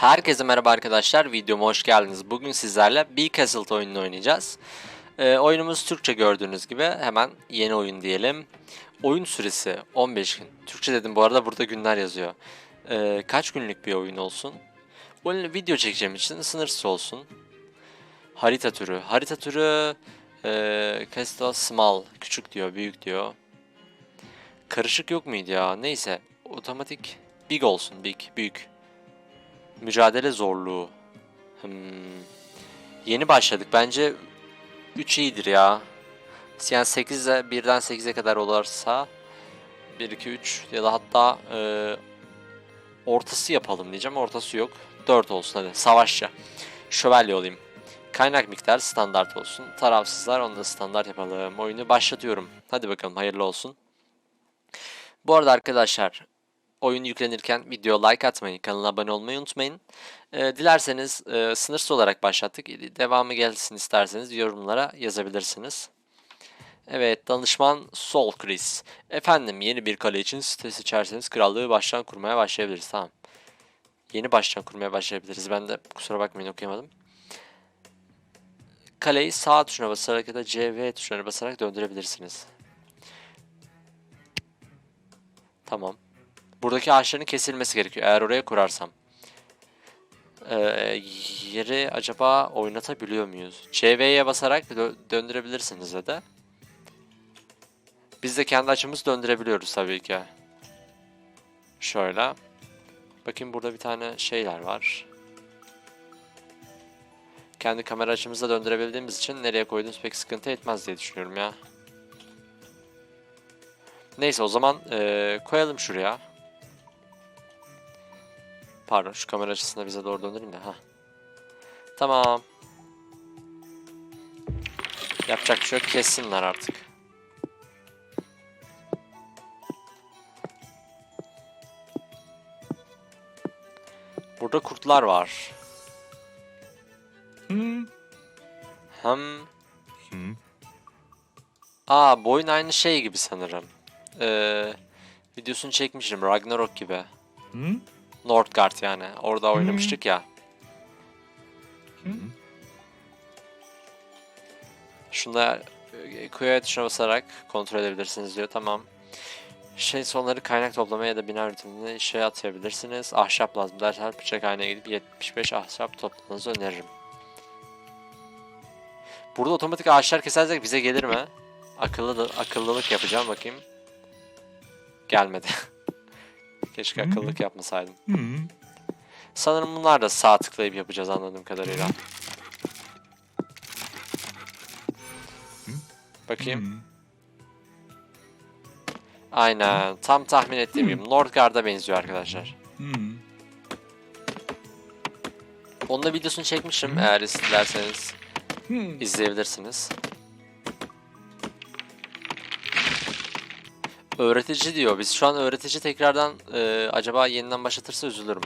Herkese merhaba arkadaşlar. Videoma hoş geldiniz. Bugün sizlerle Bee Castle oyununu oynayacağız. Ee, oyunumuz Türkçe gördüğünüz gibi. Hemen yeni oyun diyelim. Oyun süresi 15 gün. Türkçe dedim bu arada burada günler yazıyor. Ee, kaç günlük bir oyun olsun? Bu oyunu video çekeceğim için sınırsız olsun. Harita türü. Harita türü e, Castle Small. Küçük diyor, büyük diyor. Karışık yok muydu ya? Neyse. Otomatik Big olsun. Big, büyük. Mücadele zorluğu. Hmm. Yeni başladık. Bence 3 iyidir ya. Yani 8'e 1'den 8'e kadar olursa 1 2 3 ya da hatta e, ortası yapalım diyeceğim. Ortası yok. 4 olsun hadi. Savaşçı. Şövalye olayım. Kaynak miktarı standart olsun. Tarafsızlar onu da standart yapalım. Oyunu başlatıyorum. Hadi bakalım hayırlı olsun. Bu arada arkadaşlar oyun yüklenirken video like atmayı, kanala abone olmayı unutmayın. Ee, dilerseniz e, sınırsız olarak başlattık. Devamı gelsin isterseniz yorumlara yazabilirsiniz. Evet, danışman Sol Chris. Efendim yeni bir kale için site seçerseniz krallığı baştan kurmaya başlayabiliriz. Tamam. Yeni baştan kurmaya başlayabiliriz. Ben de kusura bakmayın okuyamadım. Kaleyi sağ tuşuna basarak ya da C, V tuşuna basarak döndürebilirsiniz. Tamam. Buradaki ağaçların kesilmesi gerekiyor eğer oraya kurarsam. Ee, yeri acaba oynatabiliyor muyuz? CV'ye basarak dö- döndürebilirsiniz ya da. Biz de kendi açımızı döndürebiliyoruz tabii ki. Şöyle. Bakayım burada bir tane şeyler var. Kendi kamera açımızda döndürebildiğimiz için nereye koyduğumuz pek sıkıntı etmez diye düşünüyorum ya. Neyse o zaman eee, koyalım şuraya. Pardon şu kamera açısını bize doğru döndüreyim de. ha. Tamam. Yapacak bir şey yok. Kessinler artık. Burada kurtlar var. Hmm. Hem Hmm. Aa bu oyun aynı şey gibi sanırım. Ee, videosunu çekmiştim Ragnarok gibi. Hmm. Northgard yani. Orada oynamıştık ya. Şunda e, Q'ya tuşuna basarak kontrol edebilirsiniz diyor. Tamam. Şey sonları kaynak toplamaya ya da bina üretimine işe atayabilirsiniz. Ahşap lazım dersen bıçak haline gidip 75 ahşap toplamanızı öneririm. Burada otomatik ağaçlar kesersek bize gelir mi? Akıllı da, akıllılık yapacağım bakayım. Gelmedi. Keşke akıllılık yapmasaydım. Sanırım bunlar da sağ tıklayıp yapacağız anladığım kadarıyla. Bakayım. Aynen. Tam tahmin ettiğim gibi. Northgard'a benziyor arkadaşlar. Onun da videosunu çekmişim. Eğer isterseniz izleyebilirsiniz. Öğretici diyor. Biz şu an öğretici tekrardan e, acaba yeniden başlatırsa üzülürüm.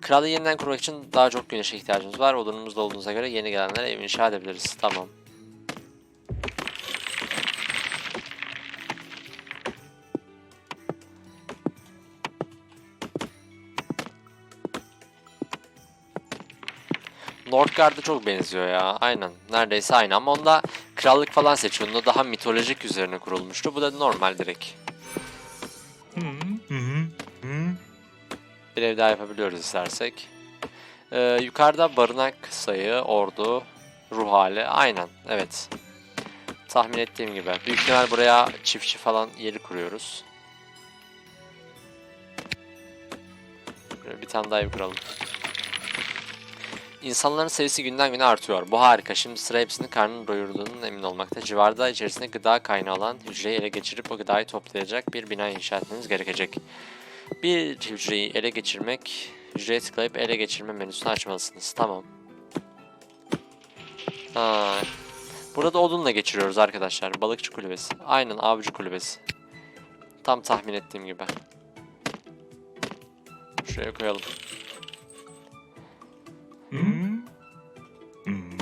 Kralı yeniden kurmak için daha çok güneşe ihtiyacımız var. Odunumuz da olduğunuza göre yeni gelenlere ev inşa edebiliriz. Tamam. Northgard'a çok benziyor ya. Aynen. Neredeyse aynı ama onda krallık falan seçiyor. Onda daha mitolojik üzerine kurulmuştu. Bu da normal direkt. Bir ev daha yapabiliyoruz istersek. Ee, yukarıda barınak sayı, ordu, ruh hali. Aynen. Evet. Tahmin ettiğim gibi. Büyük ihtimal buraya çiftçi falan yeri kuruyoruz. Bir tane daha ev kuralım. İnsanların sayısı günden güne artıyor. Bu harika. Şimdi sıra hepsinin karnını doyurduğunun emin olmakta. Civarda içerisinde gıda kaynağı olan hücreyi ele geçirip o gıdayı toplayacak bir bina inşa etmeniz gerekecek. Bir hücreyi ele geçirmek, hücreye tıklayıp ele geçirme menüsünü açmalısınız. Tamam. Ha. Burada odunla geçiriyoruz arkadaşlar. Balıkçı kulübesi. Aynen avcı kulübesi. Tam tahmin ettiğim gibi. Şuraya koyalım. Hmm. Hmm.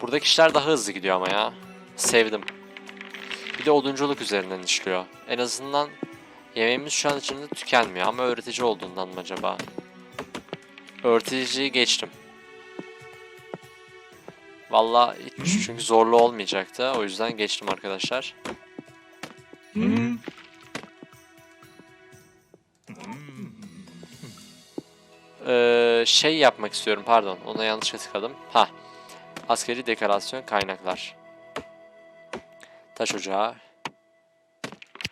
Buradaki işler daha hızlı gidiyor ama ya. Sevdim. Bir de odunculuk üzerinden işliyor. En azından Yemeğimiz şu an içinde tükenmiyor ama öğretici olduğundan mı acaba? Öğreticiyi geçtim. Valla hiç çünkü zorlu olmayacaktı. O yüzden geçtim arkadaşlar. Hmm. Şey yapmak istiyorum pardon. Ona yanlış tıkladım. Ha. Askeri dekorasyon kaynaklar. Taş ocağı.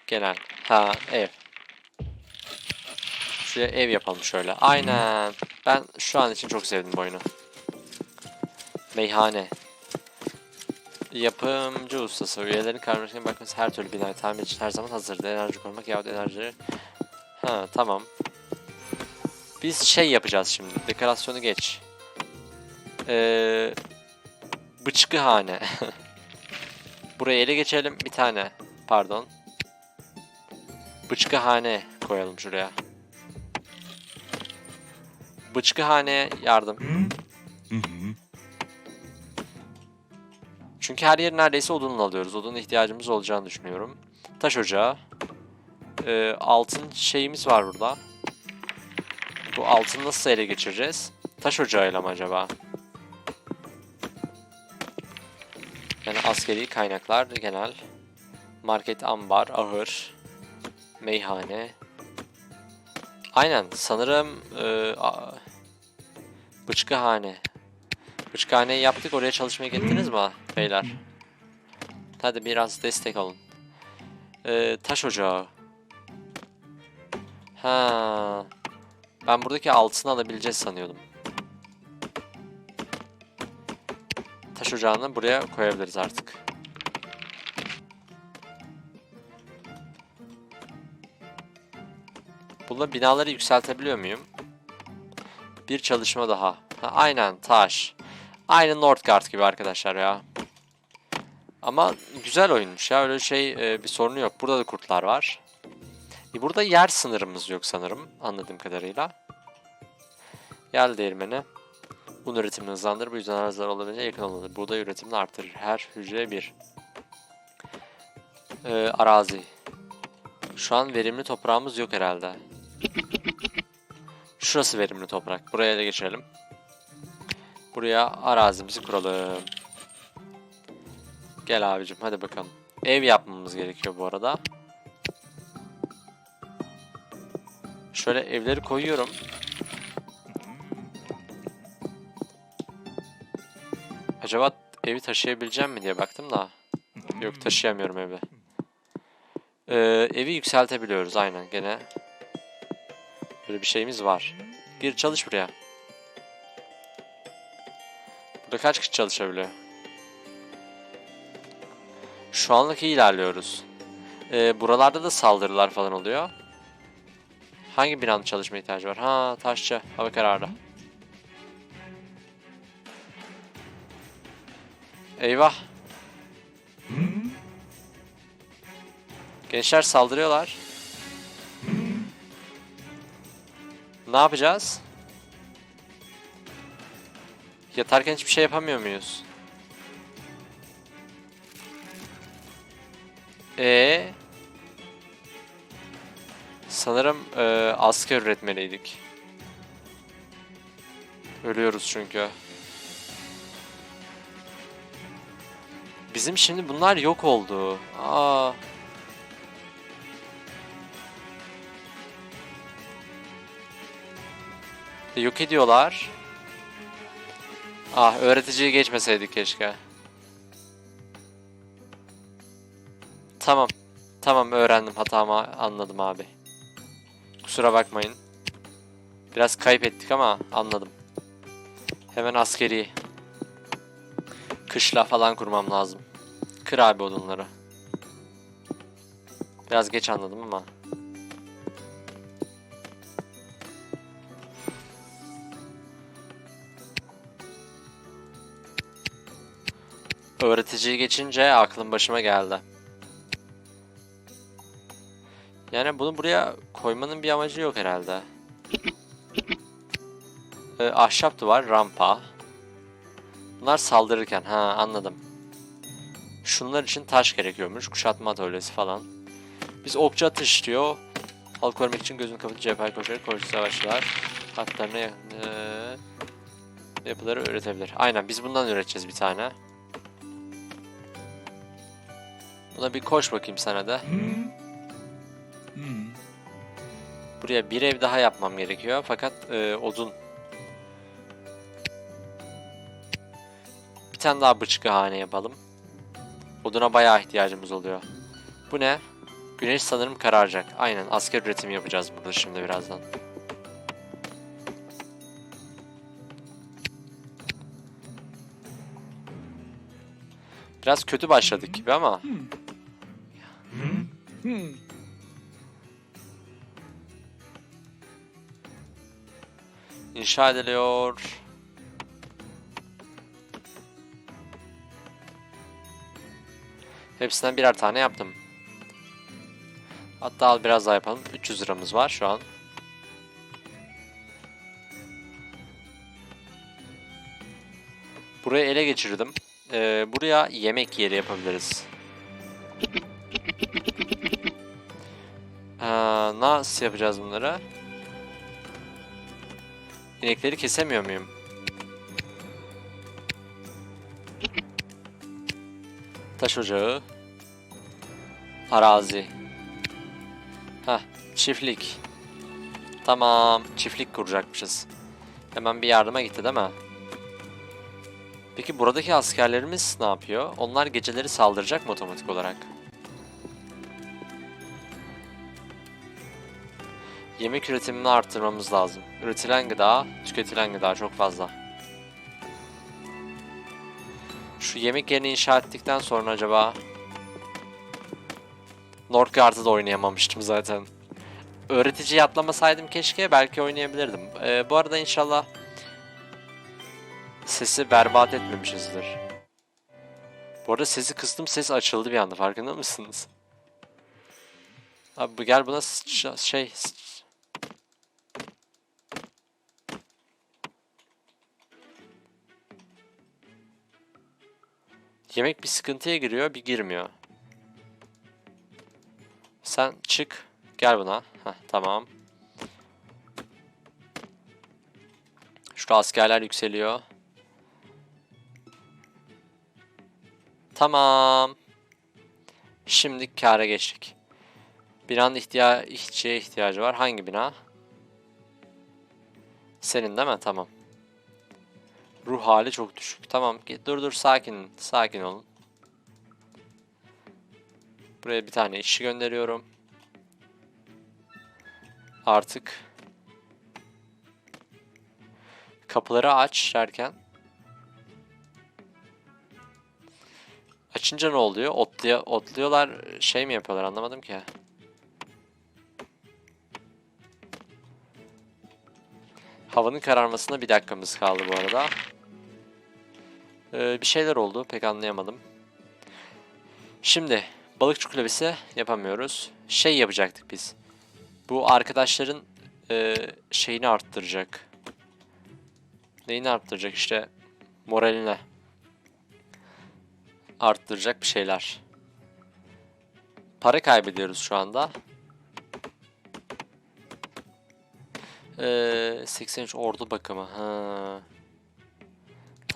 Genel. Ha ev. Şuraya ev yapalım şöyle. Aynen. Ben şu an için çok sevdim bu oyunu. Meyhane. Yapımcı ustası. Üyelerin karmaşasına bakması her türlü binayı tamir için her zaman hazırdı. Enerji korumak yahut enerji... Ha tamam. Biz şey yapacağız şimdi. Dekorasyonu geç. Ee, bıçkıhane. Buraya ele geçelim. Bir tane. Pardon. Bıçkıhane koyalım şuraya. Bıçkıhane yardım. Çünkü her yeri neredeyse odunla alıyoruz. Oduna ihtiyacımız olacağını düşünüyorum. Taş ocağı. Ee, altın şeyimiz var burada. Bu altını nasıl ele geçireceğiz? Taş ocağıyla mı acaba? Yani askeri kaynaklar genel. Market, ambar, ahır, meyhane. Aynen sanırım e, a- bıçkıhane. Bıçkıhaneyi yaptık oraya çalışmaya gittiniz mi beyler? Hadi biraz destek olun. E, taş ocağı. Ha. Ben buradaki altını alabileceğiz sanıyordum. Taş ocağını buraya koyabiliriz artık. Bununla binaları yükseltebiliyor muyum? Bir çalışma daha. Ha, aynen taş. Aynı Northgard gibi arkadaşlar ya. Ama güzel oyunmuş ya. Öyle şey e, bir sorunu yok. Burada da kurtlar var. E, burada yer sınırımız yok sanırım. Anladığım kadarıyla. Yel değirmeni. Un üretimini hızlandırır. Bu yüzden arızalar olabildiğince yakın olmalı. Buğday üretimini artırır. Her hücre bir. Ee, arazi. Şu an verimli toprağımız yok herhalde. Şurası verimli toprak. Buraya da geçelim. Buraya arazimizi kuralım. Gel abicim hadi bakalım. Ev yapmamız gerekiyor bu arada. Şöyle evleri koyuyorum. Acaba evi taşıyabileceğim mi diye baktım da. Yok taşıyamıyorum evi. Ee, evi yükseltebiliyoruz aynen gene. Böyle bir şeyimiz var. Gir çalış buraya. Burada kaç kişi çalışabiliyor? Şu anlık iyi ilerliyoruz. Ee, buralarda da saldırılar falan oluyor. Hangi binanın çalışma ihtiyacı var? Ha taşçı. Hava kararlı. Eyvah. Gençler saldırıyorlar. Ne yapacağız? Yatarken hiçbir şey yapamıyor muyuz? Ee, sanırım e, asker üretmeliydik. Ölüyoruz çünkü. Bizim şimdi bunlar yok oldu. Aa. Yok ediyorlar. Ah öğreticiyi geçmeseydik keşke. Tamam. Tamam öğrendim hatamı anladım abi. Kusura bakmayın. Biraz kayıp ettik ama anladım. Hemen askeri kışla falan kurmam lazım. Kır abi odunları. Biraz geç anladım ama. Öğreticiyi geçince aklım başıma geldi. Yani bunu buraya koymanın bir amacı yok herhalde. Ee, ahşap duvar, rampa. Bunlar saldırırken, ha anladım. Şunlar için taş gerekiyormuş, kuşatma atölyesi falan. Biz okçu atış diyor. Halk korumak için gözünü kapatıp cephane koşarak koşu savaşçılar hatlarına eee, yapıları üretebilir. Aynen biz bundan üreteceğiz bir tane. Buna bir koş bakayım sana da. Hmm. Buraya bir ev daha yapmam gerekiyor fakat eee, odun. Bir tane daha bıçkıhane yapalım. Oduna bayağı ihtiyacımız oluyor. Bu ne? Güneş sanırım kararacak. Aynen asker üretimi yapacağız burada şimdi birazdan. Biraz kötü başladık gibi ama Hmm. İnşa ediliyor. Hepsinden birer tane yaptım. Hatta al biraz daha yapalım. 300 liramız var şu an. Burayı ele geçirdim. Ee, buraya yemek yeri yapabiliriz. Ee, nasıl yapacağız bunları? İnekleri kesemiyor muyum? Taş ocağı. Arazi. Heh, çiftlik. Tamam, çiftlik kuracakmışız. Hemen bir yardıma gitti değil mi? Peki buradaki askerlerimiz ne yapıyor? Onlar geceleri saldıracak mı otomatik olarak? Yemek üretimini arttırmamız lazım. Üretilen gıda, tüketilen gıda çok fazla. Şu yemek yerini inşa ettikten sonra acaba... Northgard'ı da oynayamamıştım zaten. Öğreticiyi atlamasaydım keşke belki oynayabilirdim. Ee, bu arada inşallah sesi berbat etmemişizdir. Bu arada sesi kıstım ses açıldı bir anda farkında mısınız? Abi gel buna şey Yemek bir sıkıntıya giriyor, bir girmiyor. Sen çık, gel buna. Heh, tamam. Şurada askerler yükseliyor. Tamam. Şimdi kâra geçtik. Binanın ihtiya ihtiyacı var. Hangi bina? Senin değil mi? Tamam. Ruh hali çok düşük. Tamam. ge- Dur dur sakin. Sakin olun. Buraya bir tane işçi gönderiyorum. Artık kapıları aç derken açınca ne oluyor? Otluyor, otluyorlar şey mi yapıyorlar anlamadım ki. Havanın kararmasına bir dakikamız kaldı bu arada. Ee, bir şeyler oldu pek anlayamadım. Şimdi balıkçı kulübesi yapamıyoruz. Şey yapacaktık biz. Bu arkadaşların e, şeyini arttıracak. Neyini arttıracak işte moralini arttıracak bir şeyler. Para kaybediyoruz şu anda. Ee, 83 ordu bakımı. Ha.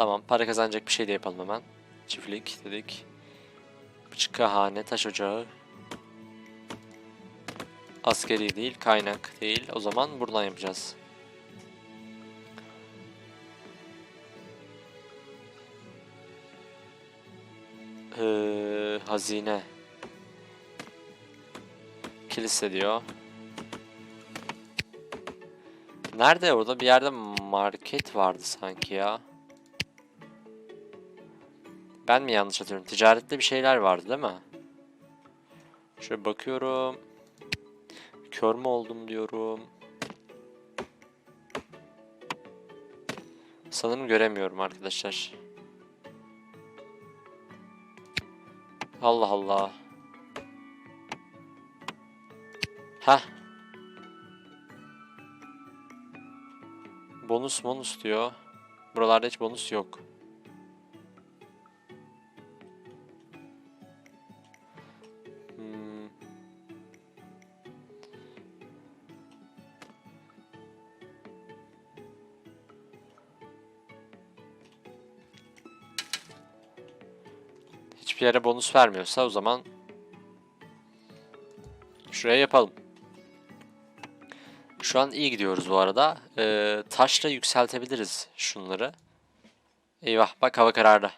Tamam para kazanacak bir şey de yapalım hemen. Çiftlik dedik. Bıçkahane, taş ocağı. Askeri değil, kaynak değil. O zaman buradan yapacağız. Ee, hazine. Kilise diyor. Nerede orada bir yerde market vardı sanki ya. Ben mi yanlış hatırlıyorum? Ticarette bir şeyler vardı değil mi? Şöyle bakıyorum. Kör mü oldum diyorum. Sanırım göremiyorum arkadaşlar. Allah Allah. Heh. Bonus bonus diyor. Buralarda hiç bonus yok. Hiçbir yere bonus vermiyorsa o zaman şuraya yapalım. Şu an iyi gidiyoruz bu arada. Ee, taşla yükseltebiliriz şunları. Eyvah bak hava karardı.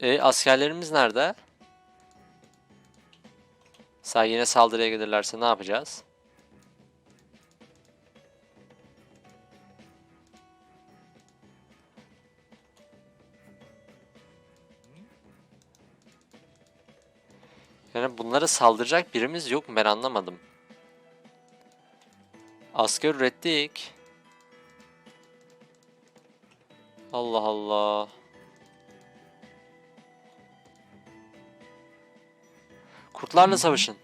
E, askerlerimiz nerede? Sen yine saldırıya gelirlerse ne yapacağız? Yani bunlara saldıracak birimiz yok mu ben anlamadım. Asker ürettik. Allah Allah. Kurtlarla savaşın.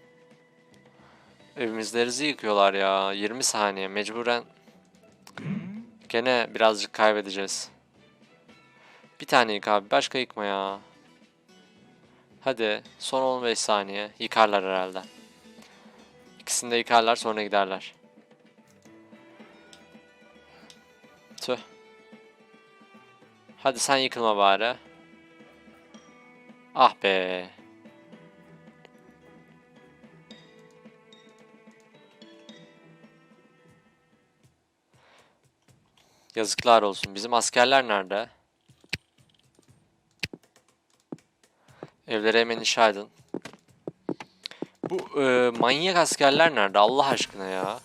Evimizlerinizi yıkıyorlar ya. 20 saniye mecburen. Gene birazcık kaybedeceğiz. Bir tane yık abi. Başka yıkma ya. Hadi. Son 15 saniye. Yıkarlar herhalde. İkisini de yıkarlar sonra giderler. Tüh. Hadi sen yıkılma bari. Ah be. Yazıklar olsun. Bizim askerler nerede? Evleri hemen inşa edin. Bu e, manyak askerler nerede? Allah aşkına ya.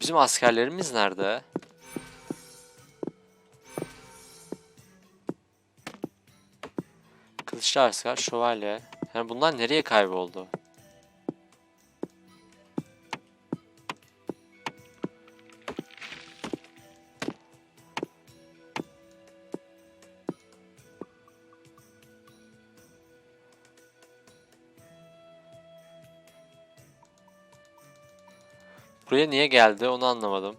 Bizim askerlerimiz nerede? Kılıçlı asker, şövalye. Yani bunlar nereye kayboldu? Buraya niye geldi onu anlamadım.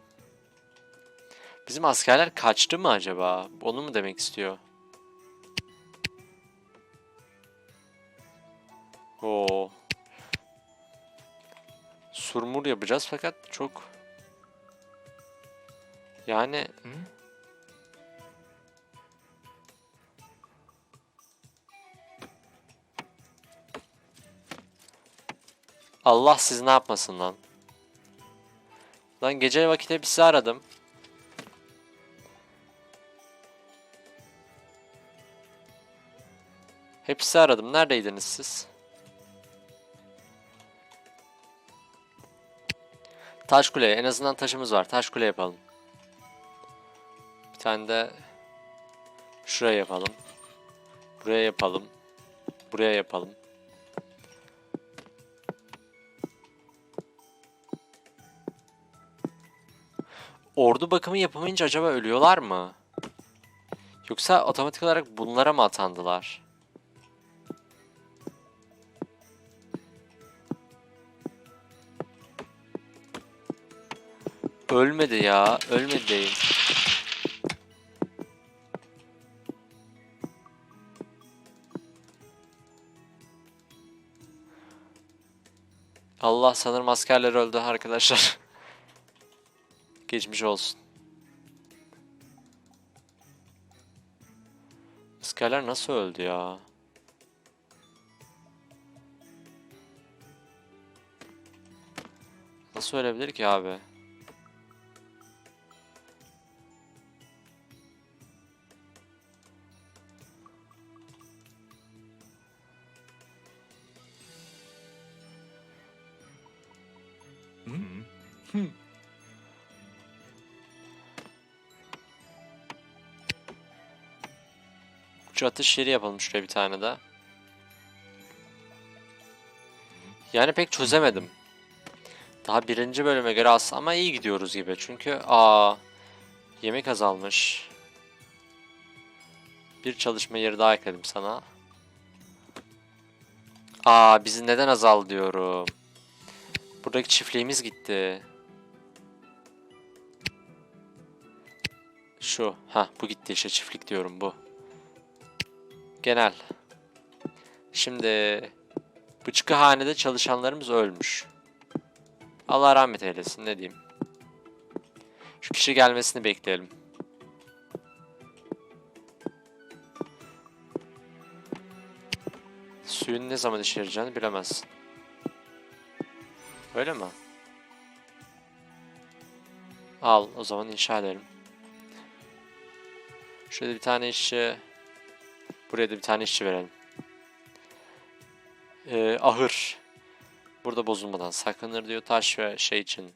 Bizim askerler kaçtı mı acaba? Onu mu demek istiyor? Oo. Surmur yapacağız fakat çok yani Allah siz ne yapmasın lan. Lan gece vakit hepsi aradım. Hepsi aradım. Neredeydiniz siz? Taş kule. En azından taşımız var. Taş kule yapalım. Bir tane de şuraya yapalım. Buraya yapalım. Buraya yapalım. Ordu bakımı yapamayınca acaba ölüyorlar mı? Yoksa otomatik olarak bunlara mı atandılar? Ölmedi ya. Ölmedi değil. Allah sanırım askerler öldü arkadaşlar. Geçmiş olsun. Askerler nasıl öldü ya? Nasıl ölebilir ki abi? Şu atış yeri yapalım şuraya bir tane daha. Yani pek çözemedim. Daha birinci bölüme göre az ama iyi gidiyoruz gibi. Çünkü aa yemek azalmış. Bir çalışma yeri daha ekledim sana. Aa bizi neden azal diyorum. Buradaki çiftliğimiz gitti. Şu. Ha bu gitti işte çiftlik diyorum bu. Genel. Şimdi Bıçkıhanede çalışanlarımız ölmüş. Allah rahmet eylesin ne diyeyim. Şu kişi gelmesini bekleyelim. Suyun ne zaman yarayacağını bilemezsin. Öyle mi? Al o zaman inşa edelim. Şöyle bir tane işçi buraya da bir tane işçi verelim. Ee, ahır. Burada bozulmadan saklanır diyor taş ve şey için.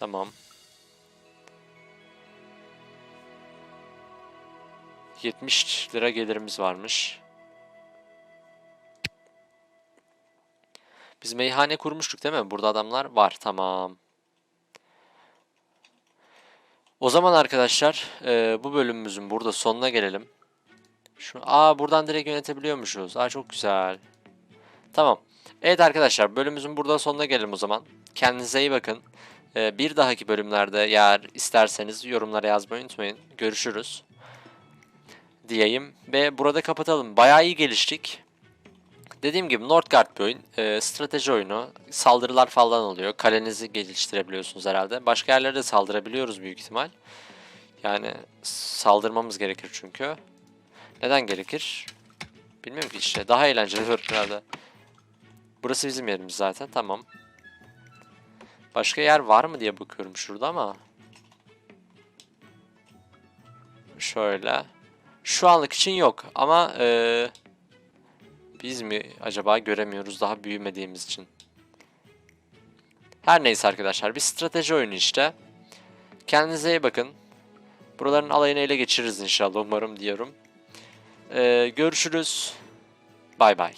Tamam. 70 lira gelirimiz varmış. Biz meyhane kurmuştuk değil mi? Burada adamlar var. Tamam. O zaman arkadaşlar e, bu bölümümüzün burada sonuna gelelim. Şu, aa buradan direkt yönetebiliyormuşuz. Aa çok güzel. Tamam. Evet arkadaşlar bölümümüzün burada sonuna gelelim o zaman. Kendinize iyi bakın. E, bir dahaki bölümlerde eğer isterseniz yorumlara yazmayı unutmayın. Görüşürüz. Diyeyim ve burada kapatalım. Bayağı iyi geliştik. Dediğim gibi Northgard bir oyun. E, strateji oyunu. Saldırılar falan oluyor. Kalenizi geliştirebiliyorsunuz herhalde. Başka yerlere de saldırabiliyoruz büyük ihtimal. Yani saldırmamız gerekir çünkü. Neden gerekir? Bilmiyorum ki işte. Daha eğlenceli herhalde. Burası bizim yerimiz zaten. Tamam. Başka yer var mı diye bakıyorum şurada ama. Şöyle. Şu anlık için yok ama eee biz mi acaba göremiyoruz daha büyümediğimiz için. Her neyse arkadaşlar bir strateji oyunu işte. Kendinize iyi bakın. Buraların alayını ele geçiririz inşallah umarım diyorum. Ee, görüşürüz. Bay bay.